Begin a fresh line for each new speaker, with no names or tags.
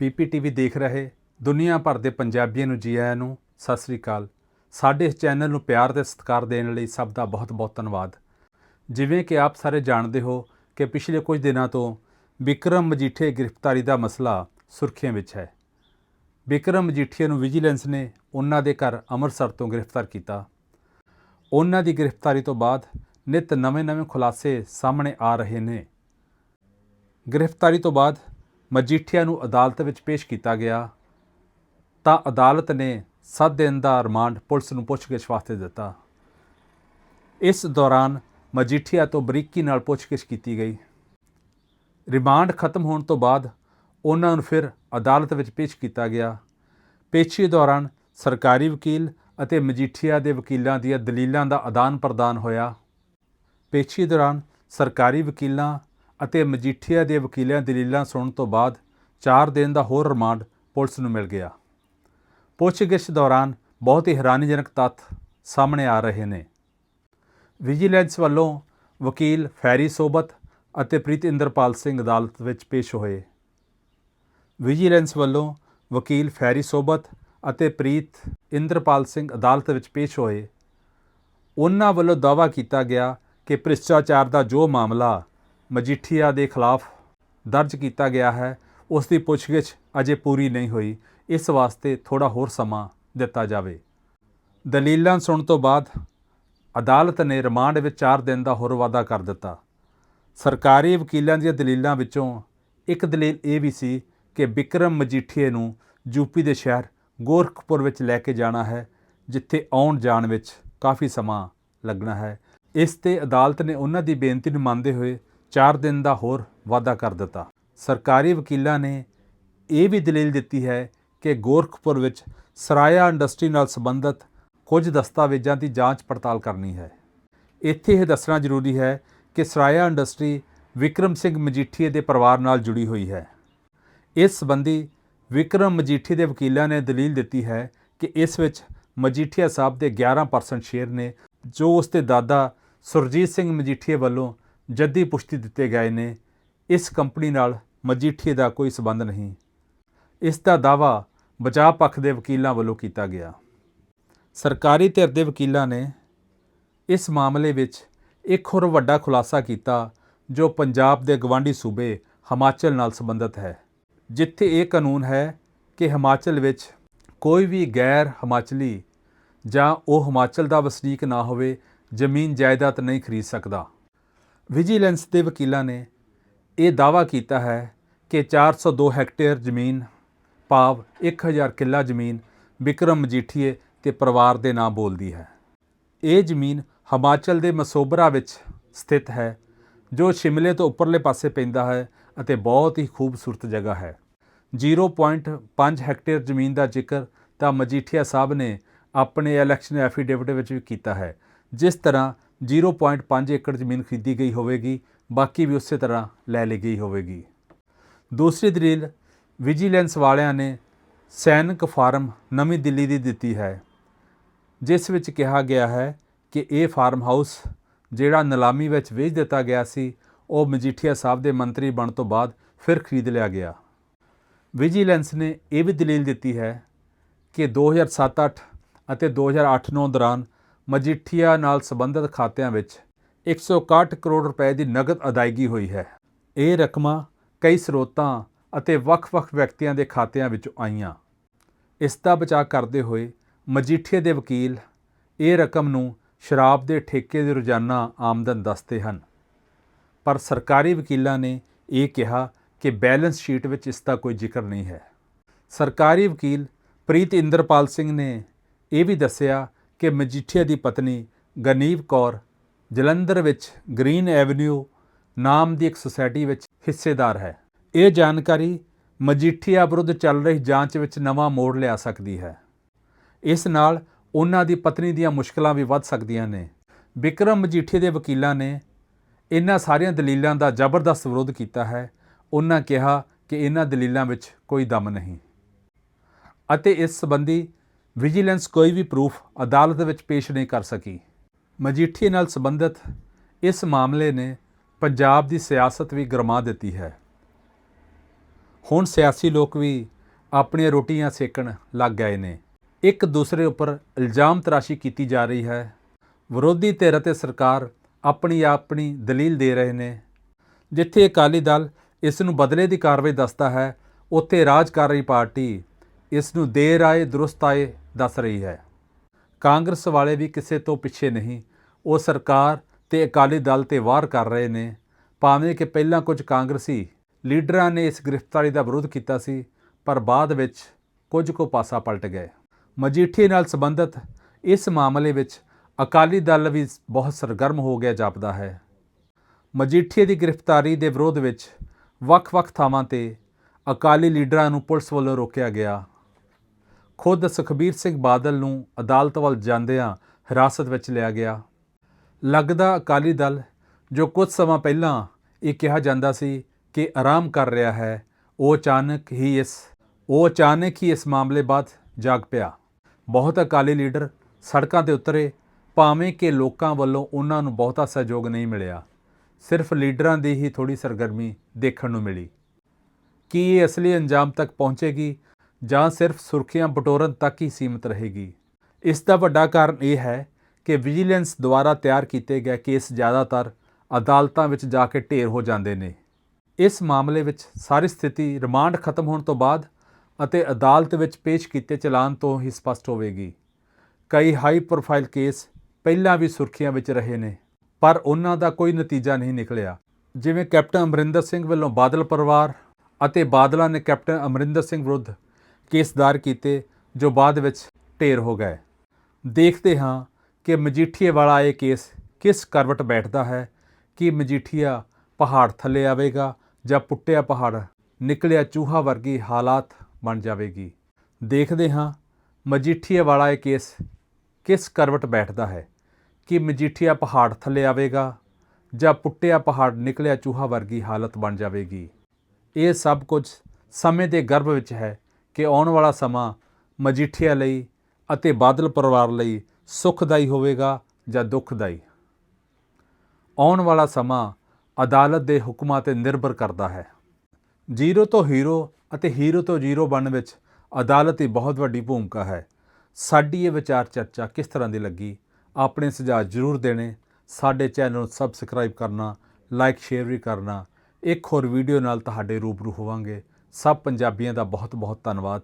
ਪੀਪੀਟੀਵੀ ਦੇਖ ਰਹੇ, ਦੁਨੀਆ ਭਰ ਦੇ ਪੰਜਾਬੀਆਂ ਨੂੰ, ਜੀ ਆਇਆਂ ਨੂੰ, ਸਤਿ ਸ੍ਰੀ ਅਕਾਲ। ਸਾਡੇ ਇਸ ਚੈਨਲ ਨੂੰ ਪਿਆਰ ਤੇ ਸਤਿਕਾਰ ਦੇਣ ਲਈ ਸਭ ਦਾ ਬਹੁਤ-ਬਹੁਤ ਧੰਨਵਾਦ। ਜਿਵੇਂ ਕਿ ਆਪ ਸਾਰੇ ਜਾਣਦੇ ਹੋ ਕਿ ਪਿਛਲੇ ਕੁਝ ਦਿਨਾਂ ਤੋਂ ਵਿਕਰਮ ਮਜੀਠੇ ਗ੍ਰਿਫਤਾਰੀ ਦਾ ਮਸਲਾ ਸੁਰਖੀਆਂ ਵਿੱਚ ਹੈ। ਵਿਕਰਮ ਮਜੀਠੀਆ ਨੂੰ ਵਿਜੀਲੈਂਸ ਨੇ ਉਹਨਾਂ ਦੇ ਘਰ ਅੰਮ੍ਰਿਤਸਰ ਤੋਂ ਗ੍ਰਿਫਤਾਰ ਕੀਤਾ। ਉਹਨਾਂ ਦੀ ਗ੍ਰਿਫਤਾਰੀ ਤੋਂ ਬਾਅਦ ਨਿਤ ਨਵੇਂ-ਨਵੇਂ ਖੁਲਾਸੇ ਸਾਹਮਣੇ ਆ ਰਹੇ ਨੇ। ਗ੍ਰਿਫਤਾਰੀ ਤੋਂ ਬਾਅਦ ਮਜੀਠੀਆ ਨੂੰ ਅਦਾਲਤ ਵਿੱਚ ਪੇਸ਼ ਕੀਤਾ ਗਿਆ, ਤਾਂ ਅਦਾਲਤ ਨੇ 7 ਦਿਨ ਦਾ ਰਿਮਾਂਡ ਪੁਲਿਸ ਨੂੰ ਪੁੱਛਗਿੱਛ ਵਾਸਤੇ ਦਿੱਤਾ। ਇਸ ਦੌਰਾਨ ਮਜੀਠੀਆ ਤੋਂ ਬਰੀਕੀ ਨਾਲ ਪੁੱਛਗਿੱਛ ਕੀਤੀ ਗਈ। ਰਿਮਾਂਡ ਖਤਮ ਹੋਣ ਤੋਂ ਬਾਅਦ ਉਹਨਾਂ ਨੂੰ ਫਿਰ ਅਦਾਲਤ ਵਿੱਚ ਪੇਸ਼ ਕੀਤਾ ਗਿਆ। ਪੇਸ਼ੀ ਦੌਰਾਨ ਸਰਕਾਰੀ ਵਕੀਲ ਅਤੇ ਮਜੀਠੀਆ ਦੇ ਵਕੀਲਾਂ ਦੀਆਂ ਦਲੀਲਾਂ ਦਾ ਆਦਾਨ ਪ੍ਰਦਾਨ ਹੋਇਆ। ਪੇਸ਼ੀ ਦੌਰਾਨ ਸਰਕਾਰੀ ਵਕੀਲਾਂ ਅਤੇ ਮਜੀਠੀਆ ਦੇ ਵਕੀਲਾਂ ਦਲੀਲਾਂ ਸੁਣਨ ਤੋਂ ਬਾਅਦ 4 ਦਿਨ ਦਾ ਹੋਰ ਰਿਮਾਂਡ ਪੁਲਿਸ ਨੂੰ ਮਿਲ ਗਿਆ। ਪੁੱਛਗਿੱਛ ਦੌਰਾਨ ਬਹੁਤ ਹੀ ਹੈਰਾਨੀਜਨਕ ਤੱਥ ਸਾਹਮਣੇ ਆ ਰਹੇ ਨੇ। ਵਿਜੀਲੈਂਸ ਵੱਲੋਂ ਵਕੀਲ ਫੈਰੀ ਸੋਬਤ ਅਤੇ ਪ੍ਰੀਤ ਇੰਦਰਪਾਲ ਸਿੰਘ ਅਦਾਲਤ ਵਿੱਚ ਪੇਸ਼ ਹੋਏ। ਵਿਜੀਲੈਂਸ ਵੱਲੋਂ ਵਕੀਲ ਫੈਰੀ ਸੋਬਤ ਅਤੇ ਪ੍ਰੀਤ ਇੰਦਰਪਾਲ ਸਿੰਘ ਅਦਾਲਤ ਵਿੱਚ ਪੇਸ਼ ਹੋਏ। ਉਹਨਾਂ ਵੱਲੋਂ ਦਾਅਵਾ ਕੀਤਾ ਗਿਆ ਕਿ ਭ੍ਰਿਸ਼ਟਾਚਾਰ ਦਾ ਜੋ ਮਾਮਲਾ ਮਜੀਠੀਆ ਦੇ ਖਿਲਾਫ ਦਰਜ ਕੀਤਾ ਗਿਆ ਹੈ। ਉਸ ਦੀ ਪੁੱਛਗਿੱਛ ਅਜੇ ਪੂਰੀ ਨਹੀਂ ਹੋਈ। ਇਸ ਵਾਸਤੇ ਥੋੜਾ ਹੋਰ ਸਮਾਂ ਦਿੱਤਾ ਜਾਵੇ। ਦਲੀਲਾਂ ਸੁਣਨ ਤੋਂ ਬਾਅਦ ਅਦਾਲਤ ਨੇ ਰਿਮਾਂਡ ਵਿੱਚ 4 ਦਿਨ ਦਾ ਹੋਰ ਵਾਅਦਾ ਕਰ ਦਿੱਤਾ। ਸਰਕਾਰੀ ਵਕੀਲਾਂ ਦੀਆਂ ਦਲੀਲਾਂ ਵਿੱਚੋਂ ਇੱਕ ਦਲੀਲ ਇਹ ਵੀ ਸੀ ਕਿ ਵਿਕਰਮ ਮਜੀਠੀਏ ਨੂੰ ਯੂਪੀ ਦੇ ਸ਼ਹਿਰ ਗੋਰਖਪੁਰ ਵਿੱਚ ਲੈ ਕੇ ਜਾਣਾ ਹੈ, ਜਿੱਥੇ ਆਉਣ ਜਾਣ ਵਿੱਚ ਕਾਫੀ ਸਮਾਂ ਲੱਗਣਾ ਹੈ। ਇਸ ਤੇ ਅਦਾਲਤ ਨੇ ਉਹਨਾਂ ਦੀ ਬੇਨਤੀ ਨੂੰ ਮੰਨਦੇ ਹੋਏ 4 ਦਿਨ ਦਾ ਹੋਰ ਵਾਅਦਾ ਕਰ ਦਿੱਤਾ। ਸਰਕਾਰੀ ਵਕੀਲਾਂ ਨੇ ਇਹ ਵੀ ਦਲੀਲ ਦਿੱਤੀ ਹੈ ਕਿ ਗੋਰਖਪੁਰ ਵਿੱਚ ਸਰਾਇਆ ਇੰਡਸਟਰੀ ਨਾਲ ਸੰਬੰਧਿਤ ਕੁਝ ਦਸਤਾਵੇਜ਼ਾਂ ਦੀ ਜਾਂਚ ਪੜਤਾਲ ਕਰਨੀ ਹੈ। ਇੱਥੇ ਇਹ ਦੱਸਣਾ ਜ਼ਰੂਰੀ ਹੈ ਕਿ ਸਰਾਇਆ ਇੰਡਸਟਰੀ ਵਿਕਰਮ ਸਿੰਘ ਮਜੀਠੀਏ ਦੇ ਪਰਿਵਾਰ ਨਾਲ ਜੁੜੀ ਹੋਈ ਹੈ। ਇਸ ਸੰਬੰਧੀ ਵਿਕਰਮ ਮਜੀਠੀ ਦੇ ਵਕੀਲਾਂ ਨੇ ਦਲੀਲ ਦਿੱਤੀ ਹੈ ਕਿ ਇਸ ਵਿੱਚ ਮਜੀਠੀਆ ਸਾਹਿਬ ਦੇ 11% ਸ਼ੇਅਰ ਨੇ, ਜੋ ਉਸ ਦੇ ਦਾਦਾ ਸੁਰਜੀਤ ਸਿੰਘ ਮਜੀਠੀਏ ਵੱਲੋਂ ਜੱਦੀ ਪੁਸ਼ਤੀ ਦਿੱਤੇ ਗਏ ਨੇ। ਇਸ ਕੰਪਨੀ ਨਾਲ ਮਜੀਠੀਏ ਦਾ ਕੋਈ ਸਬੰਧ ਨਹੀਂ। ਇਸ ਦਾ ਦਾਵਾ ਬਚਾਅ ਪੱਖ ਦੇ ਵਕੀਲਾਂ ਵੱਲੋਂ ਕੀਤਾ ਗਿਆ। ਸਰਕਾਰੀ ਧਿਰ ਦੇ ਵਕੀਲਾਂ ਨੇ ਇਸ ਮਾਮਲੇ ਵਿੱਚ ਇੱਕ ਹੋਰ ਵੱਡਾ ਖੁਲਾਸਾ ਕੀਤਾ, ਜੋ ਪੰਜਾਬ ਦੇ ਗਵਾਂਢੀ ਸੂਬੇ ਹਿਮਾਚਲ ਨਾਲ ਸੰਬੰਧਿਤ ਹੈ, ਜਿੱਥੇ ਇਹ ਕਾਨੂੰਨ ਹੈ ਕਿ ਹਿਮਾਚਲ ਵਿੱਚ ਕੋਈ ਵੀ ਗੈਰ ਹਿਮਾਚਲੀ ਜਾਂ ਉਹ ਹਿਮਾਚਲ ਦਾ ਵਸਨੀਕ ਨਾ ਹੋਵੇ, ਜ਼ਮੀਨ ਜਾਇਦਾਦ ਨਹੀਂ ਖਰੀਦ ਸਕਦਾ। ਵਿਜੀਲੈਂਸ ਦੇ ਵਕੀਲਾਂ ਨੇ ਇਹ ਦਾਅਵਾ ਕੀਤਾ ਹੈ ਕਿ 402 ਹੈਕਟੇਅਰ ਜ਼ਮੀਨ, ਭਾਵ 1000 ਕਿੱਲਾ ਜ਼ਮੀਨ ਵਿਕਰਮ ਮਜੀਠੀਏ ਤੇ ਪਰਿਵਾਰ ਦੇ ਨਾਂ ਬੋਲਦੀ ਹੈ। ਇਹ ਜ਼ਮੀਨ ਹਿਮਾਚਲ ਦੇ ਮਸੋਬਰਾ ਵਿੱਚ ਸਥਿਤ ਹੈ, ਜੋ ਸ਼ਿਮਲੇ ਤੋਂ ਉੱਪਰਲੇ ਪਾਸੇ ਪੈਂਦਾ ਹੈ ਅਤੇ ਬਹੁਤ ਹੀ ਖੂਬਸੂਰਤ ਜਗ੍ਹਾ ਹੈ। 0.5 ਹੈਕਟੇਅਰ ਜ਼ਮੀਨ ਦਾ ਜ਼ਿਕਰ ਤਾਂ ਮਜੀਠੀਆ ਸਾਹਿਬ ਨੇ ਆਪਣੇ ਇਲੈਕਸ਼ਨ ਐਫੀਡੇਵਿਟ ਵਿੱਚ ਵੀ ਕੀਤਾ ਹੈ, ਜਿਸ ਤਰ੍ਹਾਂ 0.5 ਏਕੜ ਜ਼ਮੀਨ ਖਰੀਦੀ ਗਈ ਹੋਵੇਗੀ, ਬਾਕੀ ਵੀ ਉਸੇ ਤਰ੍ਹਾਂ ਲੈ ਲਈ ਗਈ ਹੋਵੇਗੀ। ਦੂਸਰੀ ਦਲੀਲ, ਵਿਜੀਲੈਂਸ ਵਾਲਿਆਂ ਨੇ ਸੈਨਿਕ ਫਾਰਮ ਨਵੀਂ ਦਿੱਲੀ ਦੀ ਦਿੱਤੀ ਹੈ, ਜਿਸ ਵਿੱਚ ਕਿਹਾ ਗਿਆ ਹੈ ਕਿ ਇਹ ਫਾਰਮ ਹਾਊਸ ਜਿਹੜਾ ਨਿਲਾਮੀ ਵਿੱਚ ਵੇਚ ਦਿੱਤਾ ਗਿਆ ਸੀ, ਉਹ ਮਜੀਠੀਆ ਸਾਹਿਬ ਦੇ ਮੰਤਰੀ ਬਣ ਤੋਂ ਬਾਅਦ ਫਿਰ ਖਰੀਦ ਲਿਆ ਗਿਆ। ਵਿਜੀਲੈਂਸ ਨੇ ਇਹ ਵੀ ਦਲੀਲ ਦਿੱਤੀ ਹੈ ਕਿ 2007-8 ਅਤੇ 2008-9 ਦੌਰਾਨ ਮਜੀਠੀਆ ਨਾਲ ਸੰਬੰਧਿਤ ਖਾਤਿਆਂ ਵਿੱਚ 161 ਕਰੋੜ ਰੁਪਏ ਦੀ ਨਗਦ ਅਦਾਇਗੀ ਹੋਈ ਹੈ। ਇਹ ਰਕਮਾਂ ਕਈ ਸਰੋਤਾਂ ਅਤੇ ਵੱਖ-ਵੱਖ ਵਿਅਕਤੀਆਂ ਦੇ ਖਾਤਿਆਂ ਵਿੱਚੋਂ ਆਈਆਂ। ਇਸ ਦਾ ਬਚਾਅ ਕਰਦੇ ਹੋਏ ਮਜੀਠੀਆ ਦੇ ਵਕੀਲ ਇਹ ਰਕਮ ਨੂੰ ਸ਼ਰਾਬ ਦੇ ਠੇਕੇ ਦੀ ਰੋਜ਼ਾਨਾ ਆਮਦਨ ਦੱਸਦੇ ਹਨ। ਪਰ ਸਰਕਾਰੀ ਵਕੀਲਾਂ ਨੇ ਇਹ ਕਿਹਾ ਕਿ ਬੈਲੈਂਸ ਸ਼ੀਟ ਵਿੱਚ ਇਸ ਦਾ ਕੋਈ ਜ਼ਿਕਰ ਨਹੀਂ ਹੈ। ਸਰਕਾਰੀ ਵਕੀਲ ਪ੍ਰੀਤ ਇੰਦਰਪਾਲ ਸਿੰਘ ਨੇ ਇਹ ਵੀ ਦੱਸਿਆ ਕਿ ਮਜੀਠੀਆ ਦੀ ਪਤਨੀ ਗਨੀਵ ਕੌਰ ਜਲੰਧਰ ਵਿੱਚ ਗ੍ਰੀਨ ਐਵਨਿਊ ਨਾਮ ਦੀ ਇੱਕ ਸੁਸਾਇਟੀ ਵਿੱਚ ਹਿੱਸੇਦਾਰ ਹੈ। ਇਹ ਜਾਣਕਾਰੀ ਮਜੀਠੀਆ ਵਿਰੁੱਧ ਚੱਲ ਰਹੀ ਜਾਂਚ ਵਿੱਚ ਨਵਾਂ ਮੋੜ ਲਿਆ ਸਕਦੀ ਹੈ। ਇਸ ਨਾਲ ਉਹਨਾਂ ਦੀ ਪਤਨੀ ਦੀਆਂ ਮੁਸ਼ਕਲਾਂ ਵੀ ਵੱਧ ਸਕਦੀਆਂ ਨੇ। ਵਿਕਰਮ ਮਜੀਠੀਆ ਦੇ ਵਕੀਲਾਂ ਨੇ ਇਹਨਾਂ ਸਾਰੀਆਂ ਦਲੀਲਾਂ ਦਾ ਜ਼ਬਰਦਸਤ ਵਿਰੋਧ ਕੀਤਾ ਹੈ। ਉਹਨਾਂ ਕਿਹਾ ਕਿ ਇਹਨਾਂ ਦਲੀਲਾਂ ਵਿੱਚ ਕੋਈ ਦਮ ਨਹੀਂ। ਅਤੇ ਇਸ ਸੰਬੰਧੀ ਵਿਜੀਲੈਂਸ ਕੋਈ ਵੀ ਪ੍ਰੂਫ ਅਦਾਲਤ ਵਿੱਚ ਪੇਸ਼ ਨਹੀਂ ਕਰ ਸਕੀ। ਮਜੀਠੀਏ ਨਾਲ ਸੰਬੰਧਿਤ ਇਸ ਮਾਮਲੇ ਨੇ ਪੰਜਾਬ ਦੀ ਸਿਆਸਤ ਵੀ ਗਰਮਾ ਦਿੱਤੀ ਹੈ। ਹੁਣ ਸਿਆਸੀ ਲੋਕ ਵੀ ਆਪਣੀਆਂ ਰੋਟੀਆਂ ਸੇਕਣ ਲੱਗ ਗਏ ਨੇ। ਇੱਕ ਦੂਸਰੇ ਉੱਪਰ ਇਲਜ਼ਾਮ ਤਰਾਸ਼ੀ ਕੀਤੀ ਜਾ ਰਹੀ ਹੈ। ਵਿਰੋਧੀ ਧਿਰ ਅਤੇ ਸਰਕਾਰ ਆਪਣੀ ਆਪਣੀ ਦਲੀਲ ਦੇ ਰਹੇ ਨੇ। ਜਿੱਥੇ ਅਕਾਲੀ ਦਲ ਇਸ ਨੂੰ ਬਦਲੇ ਦੀ ਕਾਰਵਾਈ ਦੱਸਦਾ ਹੈ, ਉੱਥੇ ਰਾਜ ਕਰ ਰਹੀ ਪਾਰਟੀ ਇਸ ਨੂੰ ਦੇਰ ਆਏ ਦਰੁਸਤ ਆਏ ਦੱਸ ਰਹੀ ਹੈ। ਕਾਂਗਰਸ ਵਾਲੇ ਵੀ ਕਿਸੇ ਤੋਂ ਪਿੱਛੇ ਨਹੀਂ। ਉਹ ਸਰਕਾਰ ਤੇ ਅਕਾਲੀ ਦਲ ਤੇ ਵਾਰ ਕਰ ਰਹੇ ਨੇ। ਭਾਵੇਂ ਕਿ ਪਹਿਲਾਂ ਕੁਝ ਕਾਂਗਰਸੀ ਲੀਡਰਾਂ ਨੇ ਇਸ ਗ੍ਰਿਫਤਾਰੀ ਦਾ ਵਿਰੋਧ ਕੀਤਾ ਸੀ, ਪਰ ਬਾਅਦ ਵਿੱਚ ਕੁਝ ਕੋ ਪਾਸਾ ਪਲਟ ਗਏ। ਮਜੀਠੀ ਨਾਲ ਸੰਬੰਧਿਤ ਇਸ ਮਾਮਲੇ ਵਿੱਚ ਅਕਾਲੀ ਦਲ ਵੀ ਬਹੁਤ ਸਰਗਰਮ ਹੋ ਗਿਆ ਜਾਪਦਾ ਹੈ। ਮਜੀਠੀਏ ਦੀ ਗ੍ਰਿਫਤਾਰੀ ਦੇ ਵਿਰੋਧ ਵਿੱਚ ਵੱਖ-ਵੱਖ ਥਾਵਾਂ ਤੇ ਅਕਾਲੀ ਲੀਡਰਾਂ ਨੂੰ ਪੁਲਿਸ ਵੱਲੋਂ ਰੋਕਿਆ ਗਿਆ। ਖੁਦ ਸੁਖਬੀਰ ਸਿੰਘ ਬਾਦਲ ਨੂੰ ਅਦਾਲਤ ਵੱਲ ਜਾਂਦਿਆਂ ਹਿਰਾਸਤ ਵਿੱਚ ਲਿਆ ਗਿਆ। ਲੱਗਦਾ ਅਕਾਲੀ ਦਲ, ਜੋ ਕੁਝ ਸਮਾਂ ਪਹਿਲਾਂ ਇਹ ਕਿਹਾ ਜਾਂਦਾ ਸੀ ਕਿ ਆਰਾਮ ਕਰ ਰਿਹਾ ਹੈ, ਉਹ ਅਚਾਨਕ ਹੀ ਇਸ, ਉਹ ਅਚਾਨਕ ਹੀ ਇਸ ਮਾਮਲੇ ਬਾਅਦ ਜਾਗ ਪਿਆ। ਬਹੁਤ ਅਕਾਲੀ ਲੀਡਰ ਸੜਕਾਂ ਤੇ ਉਤਰੇ, ਭਾਵੇਂ ਕਿ ਲੋਕਾਂ ਵੱਲੋਂ ਉਹਨਾਂ ਨੂੰ ਬਹੁਤਾ ਸਹਿਯੋਗ ਨਹੀਂ ਮਿਲਿਆ। ਸਿਰਫ ਲੀਡਰਾਂ ਦੀ ਹੀ ਥੋੜੀ ਸਰਗਰਮੀ ਦੇਖਣ ਨੂੰ ਮਿਲੀ। ਕੀ ਇਹ ਅਸਲੀ ਅੰਜਾਮ ਤੱਕ ਪਹੁੰਚੇਗੀ? ਜਾਂ ਸਿਰਫ ਸੁਰਖੀਆਂ ਬਟੋਰਨ ਤੱਕ ਹੀ ਸੀਮਿਤ ਰਹੇਗੀ। ਇਸ ਦਾ ਵੱਡਾ ਕਾਰਨ ਇਹ ਹੈ ਕਿ ਵਿਜੀਲੈਂਸ ਦੁਆਰਾ ਤਿਆਰ ਕੀਤੇ ਗਏ ਕੇਸ ਜ਼ਿਆਦਾਤਰ ਅਦਾਲਤਾਂ ਵਿੱਚ ਜਾ ਕੇ ਢੇਰ ਹੋ ਜਾਂਦੇ ਨੇ। ਇਸ ਮਾਮਲੇ ਵਿੱਚ ਸਾਰੀ ਸਥਿਤੀ ਰਿਮਾਂਡ ਖਤਮ ਹੋਣ ਤੋਂ ਬਾਅਦ ਅਤੇ ਅਦਾਲਤ ਵਿੱਚ ਪੇਸ਼ ਕੀਤੇ ਚਲਾਨ ਤੋਂ ਹੀ ਸਪਸ਼ਟ ਹੋਵੇਗੀ। ਕਈ ਹਾਈ ਪ੍ਰੋਫਾਈਲ ਕੇਸ ਪਹਿਲਾਂ ਵੀ ਸੁਰਖੀਆਂ ਵਿੱਚ ਰਹੇ ਨੇ, ਪਰ ਉਹਨਾਂ ਦਾ ਕੋਈ ਨਤੀਜਾ ਨਹੀਂ ਨਿਕਲਿਆ। ਜਿਵੇਂ ਕੈਪਟਨ ਅਮਰਿੰਦਰ ਸਿੰਘ ਵੱਲੋਂ ਬਾਦਲ ਪਰਿਵਾਰ ਅਤੇ ਬਾਦਲਾਂ ਨੇ ਕੈਪਟਨ ਅਮਰਿੰਦਰ ਸਿੰਘ ਵਿਰੁੱਧ ਕੇਸ ਦਾਇਰ ਕੀਤੇ, ਜੋ ਬਾਅਦ ਵਿੱਚ ਢੇਰ ਹੋ ਗਏ। ਦੇਖਦੇ ਹਾਂ ਕਿ ਮਜੀਠੀਏ ਵਾਲਾ ਇਹ ਕੇਸ ਕਿਸ ਕਰਵਟ ਬੈਠਦਾ ਹੈ, ਕਿ ਮਜੀਠੀਆ ਪਹਾੜ ਥੱਲੇ ਆਵੇਗਾ ਜਾਂ ਪੁੱਟਿਆ ਪਹਾੜ, ਨਿਕਲਿਆ ਚੂਹਾ ਵਰਗੀ ਹਾਲਾਤ ਬਣ ਜਾਵੇਗੀ। ਦੇਖਦੇ ਹਾਂ ਮਜੀਠੀਏ ਵਾਲਾ ਇਹ ਕੇਸ ਕਿਸ ਕਰਵਟ ਬੈਠਦਾ ਹੈ, ਕਿ ਮਜੀਠੀਆ ਪਹਾੜ ਥੱਲੇ ਆਵੇਗਾ ਜਾਂ ਪੁੱਟਿਆ ਪਹਾੜ, ਨਿਕਲਿਆ ਚੂਹਾ ਵਰਗੀ ਹਾਲਤ ਬਣ ਜਾਵੇਗੀ। ਇਹ ਸਭ ਕੁਝ ਸਮੇਂ ਦੇ ਗਰਭ ਵਿੱਚ ਹੈ ਕਿ ਆਉਣ ਵਾਲਾ ਸਮਾਂ ਮਜੀਠੀਆ ਲਈ ਅਤੇ ਬਾਦਲ ਪਰਿਵਾਰ ਲਈ ਸੁਖਦਾਈ ਹੋਵੇਗਾ ਜਾਂ ਦੁਖਦਾਈ? ਆਉਣ ਵਾਲਾ ਸਮਾਂ ਅਦਾਲਤ ਦੇ ਹੁਕਮਾਂ ਤੇ ਨਿਰਭਰ ਕਰਦਾ ਹੈ। ਜ਼ੀਰੋ ਤੋਂ ਹੀਰੋ ਅਤੇ ਹੀਰੋ ਤੋਂ ਜ਼ੀਰੋ ਬਣਨ ਵਿੱਚ ਅਦਾਲਤ ਦੀ ਬਹੁਤ ਵੱਡੀ ਭੂਮਿਕਾ ਹੈ। ਸਾਡੀ ਇਹ ਵਿਚਾਰ ਚਰਚਾ ਕਿਸ ਤਰ੍ਹਾਂ ਦੀ ਲੱਗੀ? ਆਪਣੇ ਸੁਝਾਅ ਜ਼ਰੂਰ ਦੇਣੇ। ਸਾਡੇ ਚੈਨਲ ਨੂੰ ਸਬਸਕ੍ਰਾਈਬ ਕਰਨਾ, ਲਾਈਕ, ਸ਼ੇਅਰ ਵੀ ਕਰਨਾ। ਇੱਕ ਹੋਰ ਵੀਡੀਓ ਨਾਲ ਤੁਹਾਡੇ ਰੂਬਰੂ ਹੋਵਾਂਗੇ। ਸਭ ਪੰਜਾਬੀਆਂ ਦਾ ਬਹੁਤ ਬਹੁਤ ਧੰਨਵਾਦ।